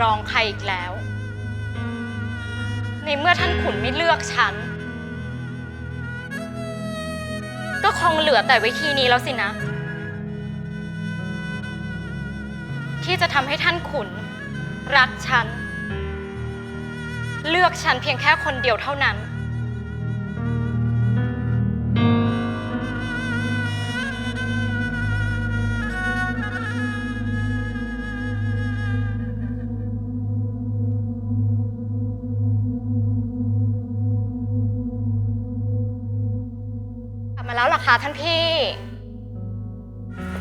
รองใครอีกแล้ว ในเมื่อท่านขุนไม่เลือกฉัน ก็คงเหลือแต่วิธีนี้แล้วสินะ ที่จะทำให้ท่านขุน รักฉัน เลือกฉันเพียงแค่คนเดียวเท่านั้น รอคะท่านพี่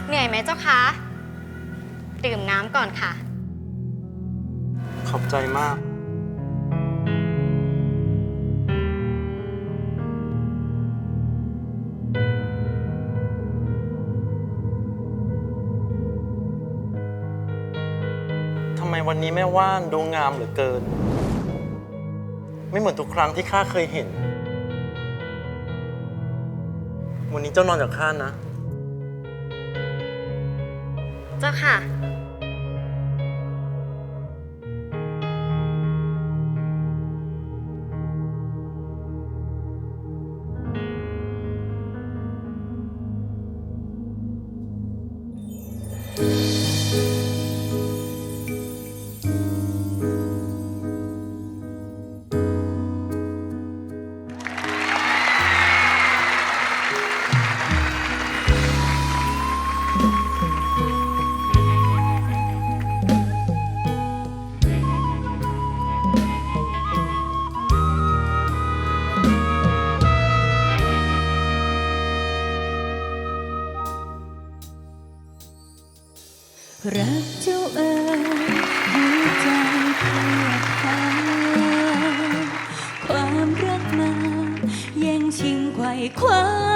เหนื่อยไหมเจ้าคะ ดื่มน้ำก่อนค่ะ ขอบใจมาก ทำไมวันนี้แม่ว่านดูงามเหลือเกิน ไม่เหมือนทุกครั้งที่ข้าเคยเห็น วันนี้เจ้านอนกับข้านะ เจ้าค่ะ รักเจ้าเอ๋ยหัวใจเพียบพานความรักนาแย่งชิงไขว่คว้า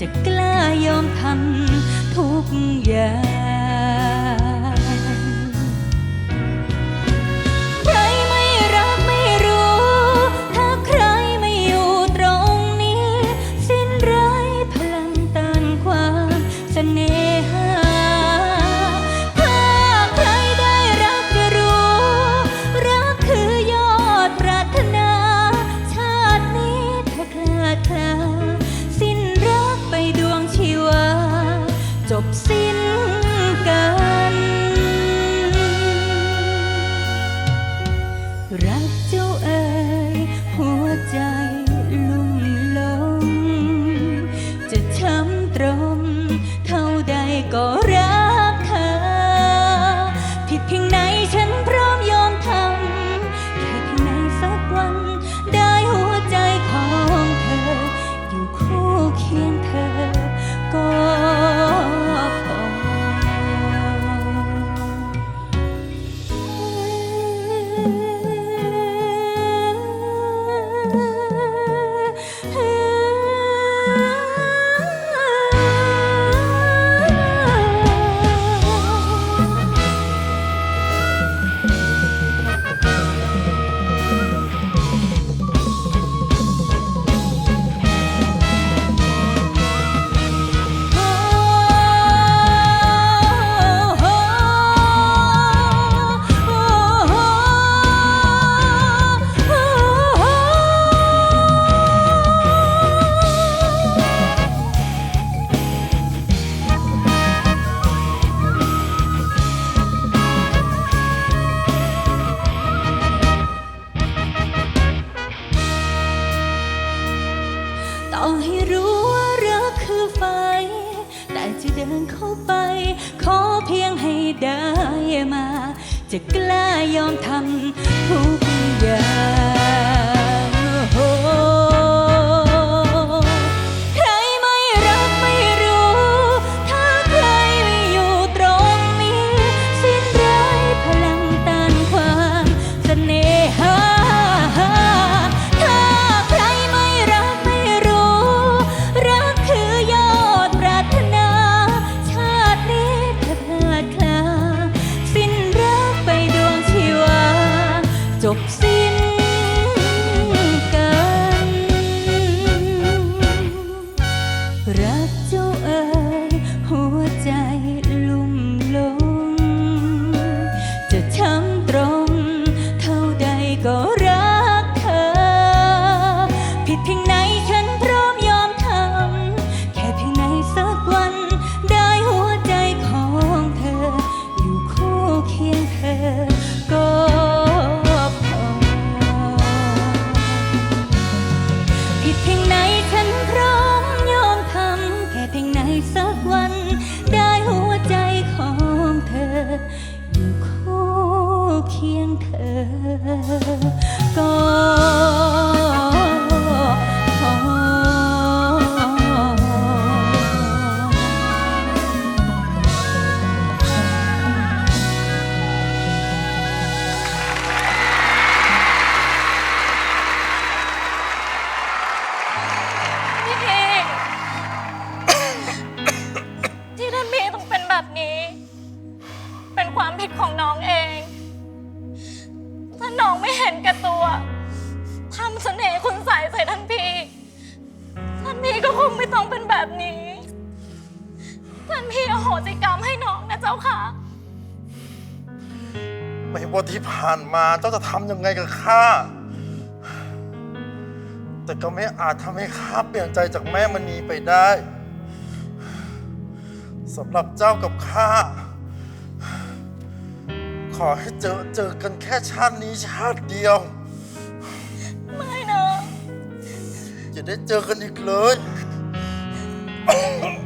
จะกล้ายอมทำทุกอย่าง อให้รู้ว่ารักคือไฟ แต่จะเดินเข้าไป ขอเพียงให้ได้มา จะกล้ายอมทำทุกอย่าง จ น้องไม่เห็นแก่ตัวทำเสน่ห์คุณใส่ใส่ท่านพี่ ท่านพี่ก็คงไม่ต้องเป็นแบบนี้ ท่านพี่อโหสิกรรมให้น้องนะเจ้าค่ะ ไม่ว่าที่ผ่านมาเจ้าจะทำยังไงกับข้า แต่ก็ไม่อาจทำให้ข้าเปลี่ยนใจจากแม่มณีไปได้สำหรับเจ้ากับข้า ขอให้เจอเจอกันแค่ชาตินี้ชาติเดียว ไม่นะอย่าได้เจอกันอีกเลยไ